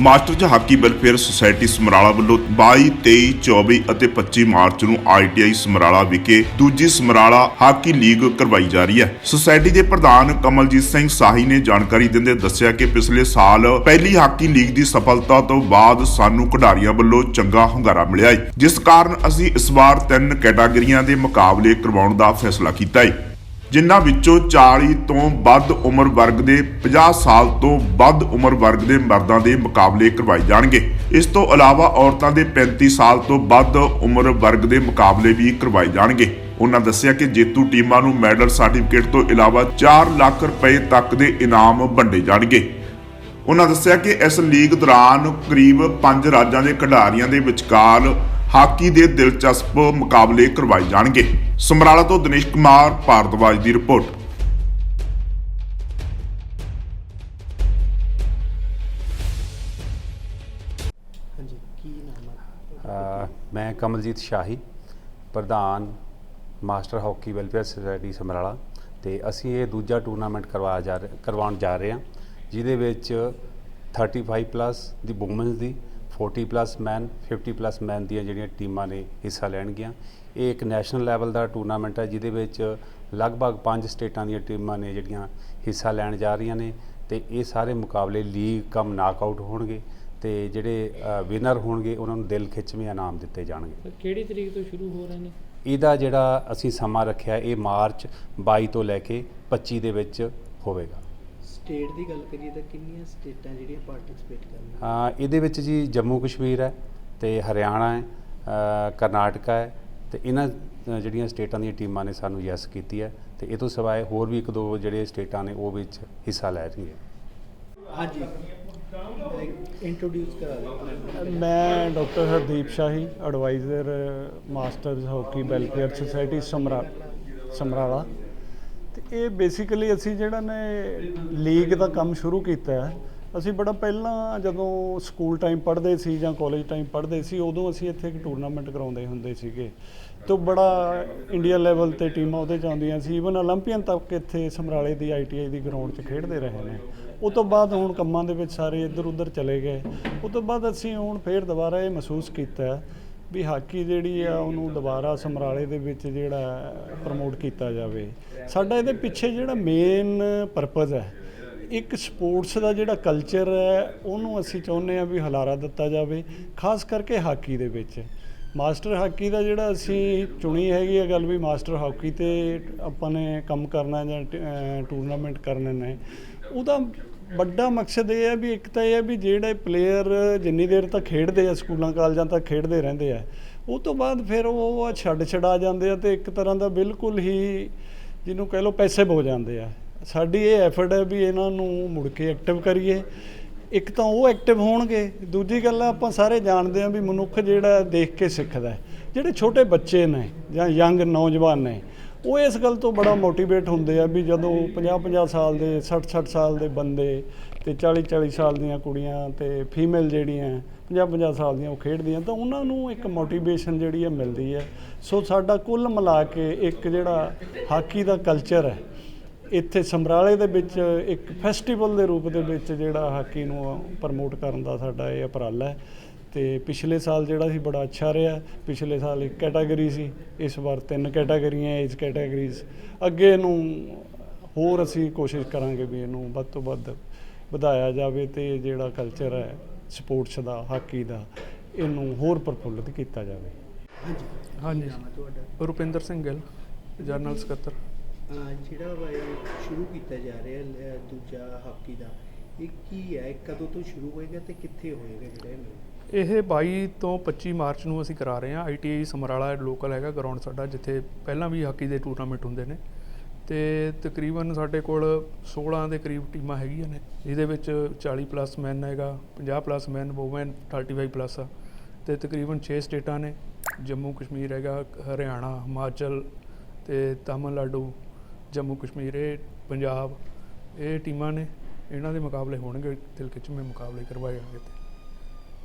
Masters hockey welfare society Samrala ਵੱਲੋਂ 22 23 24 ਅਤੇ 25 March ਨੂੰ ਆਈਟੀਆਈ ਸਮਰਾਲਾ ਵਿਖੇ ਦੂਜੀ ਸਮਰਾਲਾ ਹਾਕੀ ਲੀਗ ਕਰਵਾਈ ਜਾ ਰਹੀ ਹੈ। ਸੁਸਾਇਟੀ ਦੇ ਪ੍ਰਧਾਨ ਕਮਲਜੀਤ ਸਿੰਘ ਸਾਹੀ ਨੇ ਜਾਣਕਾਰੀ ਦਿੰਦੇ ਦੱਸਿਆ ਕਿ ਪਿਛਲੇ ਸਾਲ ਪਹਿਲੀ ਹਾਕੀ ਲੀਗ ਦੀ ਸਫਲਤਾ ਤੋਂ ਬਾਅਦ ਸਾਨੂੰ ਖਿਡਾਰੀਆਂ ਵੱਲੋਂ ਚੰਗਾ ਹੁੰਗਾਰਾ ਮਿਲਿਆ ਹੈ, ਜਿਸ ਕਾਰਨ ਅਸੀਂ ਇਸ ਵਾਰ ਤਿੰਨ ਕੈਟਾਗਰੀਆਂ ਦੇ ਮੁਕਾਬਲੇ ਕਰਵਾਉਣ ਦਾ ਫੈਸਲਾ ਕੀਤਾ ਹੈ। ਜਿਨ੍ਹਾਂ ਵਿੱਚੋਂ 40 ਤੋਂ ਵੱਧ ਉਮਰ ਵਰਗ ਦੇ 50 ਸਾਲ ਤੋਂ ਵੱਧ ਉਮਰ ਵਰਗ ਦੇ ਮਰਦਾਂ ਦੇ ਮੁਕਾਬਲੇ ਕਰਵਾਏ ਜਾਣਗੇ। ਇਸ ਤੋਂ ਇਲਾਵਾ ਔਰਤਾਂ ਦੇ 35 ਸਾਲ ਤੋਂ ਵੱਧ ਉਮਰ ਵਰਗ ਦੇ ਮੁਕਾਬਲੇ ਵੀ ਕਰਵਾਏ ਜਾਣਗੇ। ਉਹਨਾਂ ਦੱਸਿਆ ਕਿ ਜੇਤੂ ਟੀਮਾਂ ਨੂੰ ਮੈਡਲ ਸਰਟੀਫਿਕੇਟ ਤੋਂ ਇਲਾਵਾ 4 ਲੱਖ ਰੁਪਏ ਤੱਕ ਦੇ ਇਨਾਮ ਵੰਡੇ ਜਾਣਗੇ। ਉਹਨਾਂ ਦੱਸਿਆ ਕਿ ਇਸ ਲੀਗ ਦੌਰਾਨ ਕਰੀਬ 5 ਰਾਜਾਂ ਦੇ ਖਿਡਾਰੀਆਂ ਦੇ ਵਿਚਕਾਰ ਹਾਕੀ ਦੇ ਦਿਲਚਸਪ ਮੁਕਾਬਲੇ ਕਰਵਾਏ ਜਾਣਗੇ। ਸਮਰਾਲਾ ਤੋਂ ਦਿਨੇਸ਼ ਕੁਮਾਰ ਭਾਰਦਵਾਜ ਦੀ ਰਿਪੋਰਟ। ਹਾਂਜੀ ਕੀ ਨਾਮ ਹੈ ਮੈਂ ਕਮਲਜੀਤ ਸ਼ਾਹੀ ਪ੍ਰਧਾਨ master hockey welfare society Samrala ਤੇ ਅਸੀਂ ਇਹ ਦੂਜਾ ਟੂਰਨਾਮੈਂਟ ਕਰਵਾ ਜਾ ਰਹੇ ਕਰਵਾਉਣ ਜਾ ਰਹੇ ਹਾਂ ਜਿਹਦੇ ਵਿੱਚ 35 ਪਲੱਸ ਦੀ ਵੂਮਨਸ ਦੀ 40 ਪਲੱਸ ਮੈਨ 50 ਪਲੱਸ ਮੈਨ ਦੀਆਂ ਜਿਹੜੀਆਂ ਟੀਮਾਂ ਨੇ ਹਿੱਸਾ ਲੈਣਗੀਆਂ ਇਹ ਇੱਕ ਨੈਸ਼ਨਲ ਲੈਵਲ ਦਾ ਟੂਰਨਾਮੈਂਟ ਹੈ ਜਿਹਦੇ ਵਿੱਚ ਲਗਭਗ 5 ਸਟੇਟਾਂ ਦੀਆਂ ਟੀਮਾਂ ਨੇ ਜਿਹੜੀਆਂ ਹਿੱਸਾ ਲੈਣ ਜਾ ਰਹੀਆਂ ਨੇ ਤੇ ਇਹ ਸਾਰੇ ਮੁਕਾਬਲੇ ਲੀਗ ਕਮ ਨਾਕਆਊਟ ਹੋਣਗੇ ਤੇ ਜਿਹੜੇ ਵਿਨਰ ਹੋਣਗੇ ਉਹਨਾਂ ਨੂੰ ਦਿਲ ਖਿੱਚਵੇਂ ਇਨਾਮ ਦਿੱਤੇ ਜਾਣਗੇ। ਕਿਹੜੀ ਤਰੀਕ ਤੋਂ ਸ਼ੁਰੂ ਹੋ ਰਹੇ ਨੇ? ਇਹਦਾ ਜਿਹੜਾ ਅਸੀਂ ਸਮਾਂ ਰੱਖਿਆ ਇਹ ਮਾਰਚ 22 ਤੋਂ ਲੈ ਕੇ 25 ਦੇ ਵਿੱਚ ਹੋਵੇਗਾ। ਸਟੇਟ ਦੀ ਗੱਲ ਕਰੀਏ ਤਾਂ ਕਿੰਨੀਆਂ ਸਟੇਟਾਂ ਜਿਹੜੀਆਂ ਪਾਰਟਿਸਿਪੇਟ ਕਰਨਗੀਆਂ? ਅ, ਇਹਦੇ ਵਿੱਚ ਜੀ ਜੰਮੂ ਕਸ਼ਮੀਰ ਹੈ ਤੇ ਹਰਿਆਣਾ ਹੈ ਅ, ਕਰਨਾਟਕਾ ਹੈ ਤੇ ਇਹਨਾਂ ਜਿਹੜੀਆਂ ਸਟੇਟਾਂ ਦੀਆਂ ਟੀਮਾਂ ਨੇ ਸਾਨੂੰ ਯੈਸ ਕੀਤੀ ਹੈ ਤੇ ਇਹ ਤੋਂ ਸਿਵਾਏ ਹੋਰ ਵੀ ਇੱਕ ਦੋ ਜਿਹੜੇ ਸਟੇਟਾਂ ਨੇ ਉਹ ਵਿੱਚ ਹਿੱਸਾ ਲੈ ਰਹੀਆਂ ਹਾਂਜੀ। ਇੰਟਰੋਡਿਊਸ ਕਰਾ ਦਿਓ। ਮੈਂ doctor Hardeep Shahi adviser masters hockey welfare society Samra Samrala. ਇਹ ਬੇਸਿਕਲੀ ਅਸੀਂ ਜਿਹੜਾ ਨੇ ਲੀਗ ਦਾ ਕੰਮ ਸ਼ੁਰੂ ਕੀਤਾ ਹੈ, ਅਸੀਂ ਬੜਾ ਪਹਿਲਾਂ ਜਦੋਂ ਸਕੂਲ ਟਾਈਮ ਪੜ੍ਹਦੇ ਸੀ ਜਾਂ ਕਾਲਜ ਟਾਈਮ ਪੜ੍ਹਦੇ ਸੀ, ਉਦੋਂ ਅਸੀਂ ਇੱਥੇ ਇੱਕ ਟੂਰਨਾਮੈਂਟ ਕਰਾਉਂਦੇ ਹੁੰਦੇ ਸੀਗੇ। ਤੋਂ ਬੜਾ ਇੰਡੀਆ ਲੈਵਲ ਤੇ ਟੀਮਾਂ ਉਹਦੇ ਚ ਆਉਂਦੀਆਂ ਸੀ। ਇਵਨ 올림픽ਨ ਤੱਕ ਇੱਥੇ ਸਮਰਾਲੇ ਦੀ ਆਈਟੀਆਈ ਦੀ ਗਰਾਊਂਡ 'ਚ ਖੇਡਦੇ ਰਹੇ ਨੇ। ਉਸ ਤੋਂ ਬਾਅਦ ਹੁਣ ਕੰਮਾਂ ਦੇ ਵਿੱਚ ਸਾਰੇ ਇੱਧਰ ਉੱਧਰ ਚਲੇ ਗਏ। ਉਸ ਤੋਂ ਬਾਅਦ ਅਸੀਂ ਹੁਣ ਫੇਰ ਦੁਬਾਰਾ ਇਹ ਮਹਿਸੂਸ ਕੀਤਾ ਵੀ ਹਾਕੀ ਜਿਹੜੀ ਆ, ਉਹਨੂੰ ਦੁਬਾਰਾ ਸਮਰਾਲੇ ਦੇ ਵਿੱਚ ਜਿਹੜਾ ਪ੍ਰਮੋਟ ਕੀਤਾ ਜਾਵੇ। ਸਾਡਾ ਇਹਦੇ ਪਿੱਛੇ ਜਿਹੜਾ ਮੇਨ ਪਰਪਸ ਹੈ, ਇੱਕ ਸਪੋਰਟਸ ਦਾ ਜਿਹੜਾ ਕਲਚਰ ਹੈ, ਉਹਨੂੰ ਅਸੀਂ ਚਾਹੁੰਦੇ ਆ ਵੀ ਹਲਾਰਾ ਦਿੱਤਾ ਜਾਵੇ, ਖਾਸ ਕਰਕੇ ਹਾਕੀ ਦੇ ਵਿੱਚ। ਮਾਸਟਰ ਹਾਕੀ ਦਾ ਜਿਹੜਾ ਅਸੀਂ ਚੁਣੀ ਹੈਗੀ ਹੈ ਗੱਲ ਵੀ ਮਾਸਟਰ ਹਾਕੀ ਤੇ ਆਪਾਂ ਨੇ ਕੰਮ ਕਰਨਾ ਜਾਂ ਟੂਰਨਾਮੈਂਟ ਕਰਨੇ ਨੇ, ਉਹਦਾ ਵੱਡਾ ਮਕਸਦ ਇਹ ਹੈ ਵੀ ਇੱਕ ਤਾਂ ਇਹ ਹੈ ਵੀ ਜਿਹੜੇ ਪਲੇਅਰ ਜਿੰਨੀ ਦੇਰ ਤੱਕ ਖੇਡਦੇ ਆ, ਸਕੂਲਾਂ, ਕਾਲਜਾਂ ਤੱਕ ਖੇਡਦੇ ਰਹਿੰਦੇ ਆ, ਉਹ ਤੋਂ ਬਾਅਦ ਫਿਰ ਉਹ ਛੱਡ ਛਡਾ ਜਾਂਦੇ ਆ ਤੇ ਇੱਕ ਤਰ੍ਹਾਂ ਦਾ ਬਿਲਕੁਲ ਹੀ ਜਿਹਨੂੰ ਕਹਿ ਲਓ ਪੈਸੇ ਹੋ ਜਾਂਦੇ ਆ। ਸਾਡੀ ਇਹ ਐਫਰਟ ਹੈ ਵੀ ਇਹਨਾਂ ਨੂੰ ਮੁੜ ਕੇ ਐਕਟਿਵ ਕਰੀਏ। ਇੱਕ ਤਾਂ ਉਹ ਐਕਟਿਵ ਹੋਣਗੇ, ਦੂਜੀ ਗੱਲ ਆਪਾਂ ਸਾਰੇ ਜਾਣਦੇ ਆ ਵੀ ਮਨੁੱਖ ਜਿਹੜਾ ਦੇਖ ਕੇ ਸਿੱਖਦਾ ਜਿਹੜੇ ਛੋਟੇ ਬੱਚੇ ਨੇ ਜਾਂ ਯੰਗ ਨੌਜਵਾਨ ਨੇ ਉਹ ਇਸ ਗੱਲ ਤੋਂ ਬੜਾ ਮੋਟੀਵੇਟ ਹੁੰਦੇ ਆ ਵੀ ਜਦੋਂ 50-50 ਸਾਲ ਦੇ 60-60 ਸਾਲ ਦੇ ਬੰਦੇ ਤੇ 40-40 ਸਾਲ ਦੀਆਂ ਕੁੜੀਆਂ ਤੇ ਫੀਮੇਲ ਜਿਹੜੀਆਂ 50-50 ਸਾਲ ਦੀਆਂ ਉਹ ਖੇਡਦੀਆਂ, ਤਾਂ ਉਹਨਾਂ ਨੂੰ ਇੱਕ ਮੋਟੀਵੇਸ਼ਨ ਜਿਹੜੀ ਹੈ ਮਿਲਦੀ ਹੈ ਸੋ ਸਾਡਾ ਕੁੱਲ ਮਿਲਾ ਕੇ ਇੱਕ ਜਿਹੜਾ ਹਾਕੀ ਦਾ ਕਲਚਰ ਹੈ ਇੱਥੇ ਸਮਰਾਲੇ ਦੇ ਵਿੱਚ ਇੱਕ ਫੈਸਟੀਵਲ ਦੇ ਰੂਪ ਦੇ ਵਿੱਚ ਜਿਹੜਾ ਹਾਕੀ ਨੂੰ ਪ੍ਰਮੋਟ ਕਰਨ ਦਾ ਸਾਡਾ ਇਹ ਉਪਰਾਲਾ ਹੈ। ਤੇ ਪਿਛਲੇ ਸਾਲ ਜਿਹੜਾ ਸੀ ਬੜਾ ਅੱਛਾ ਰਿਹਾ। ਪਿਛਲੇ ਸਾਲ ਇੱਕ ਕੈਟਾਗਰੀ ਸੀ। ਇਸ ਵਾਰ ਤਿੰਨ ਕੈਟਾਗਰੀਆਂ ਏਜ ਕੈਟਾਗਰੀਜ਼ ਅੱਗੇ ਇਹਨੂੰ ਹੋਰ ਅਸੀਂ ਕੋਸ਼ਿਸ਼ ਕਰਾਂਗੇ ਵੀ ਇਹਨੂੰ ਵੱਧ ਤੋਂ ਵੱਧ ਵਧਾਇਆ ਜਾਵੇ ਤੇ ਜਿਹੜਾ ਕਲਚਰ ਹੈ ਸਪੋਰਟਸ ਦਾ ਹਾਕੀ ਦਾ ਇਹਨੂੰ ਹੋਰ ਪ੍ਰਫੁੱਲਤ ਕੀਤਾ ਜਾਵੇ। ਹਾਂਜੀ। ਤੁਹਾਡਾ ਰੁਪਿੰਦਰ ਸਿੰਘ ਗਿੱਲ ਜਨਰਲ ਸਕੱਤਰ। ਜਿਹੜਾ ਵਾ ਇਹ ਸ਼ੁਰੂ ਕੀਤਾ ਜਾ ਰਿਹਾ ਦੂਜਾ ਹਾਕੀ ਦਾ ਇਹ ਕੀ ਹੈ? ਕਦੋਂ ਤੋਂ ਸ਼ੁਰੂ ਹੋਏਗਾ ਤੇ ਕਿੱਥੇ ਹੋਏਗਾ ਜਿਹੜਾ ਇਹ? ਇਹ 22 ਤੋਂ 25 ਮਾਰਚ ਨੂੰ ਅਸੀਂ ਕਰਾ ਰਹੇ ਹਾਂ। ਆਈਟੀਆਈ ਸਮਰਾਲਾ ਲੋਕਲ ਹੈਗਾ ਗਰਾਊਂਡ ਸਾਡਾ, ਜਿੱਥੇ ਪਹਿਲਾਂ ਵੀ ਹਾਕੀ ਦੇ ਟੂਰਨਾਮੈਂਟ ਹੁੰਦੇ ਨੇ। ਤੇ ਤਕਰੀਬਨ ਸਾਡੇ ਕੋਲ 16 ਦੇ ਕਰੀਬ ਟੀਮਾਂ ਹੈਗੀਆਂ ਨੇ। ਜਿਹਦੇ ਵਿੱਚ 40 ਪਲੱਸ ਮੈਨ ਹੈਗਾ 50 ਪਲੱਸ ਮੈਨ ਵੂਮਨ 35 ਪਲੱਸ ਆ। ਤੇ ਤਕਰੀਬਨ 6 ਸਟੇਟਾਂ ਨੇ। ਜੰਮੂ ਕਸ਼ਮੀਰ ਹੈਗਾ, ਹਰਿਆਣਾ, ਹਿਮਾਚਲ ਤੇ ਤਾਮਿਲਨਾਡੂ, ਜੰਮੂ ਕਸ਼ਮੀਰ, ਇਹ ਪੰਜਾਬ, ਇਹ ਟੀਮਾਂ ਨੇ। ਇਹਨਾਂ ਦੇ ਮੁਕਾਬਲੇ ਹੋਣਗੇ, ਦਿਲ ਖਿੱਚਵੇਂ ਮੁਕਾਬਲੇ ਕਰਵਾਏ ਜਾਣਗੇ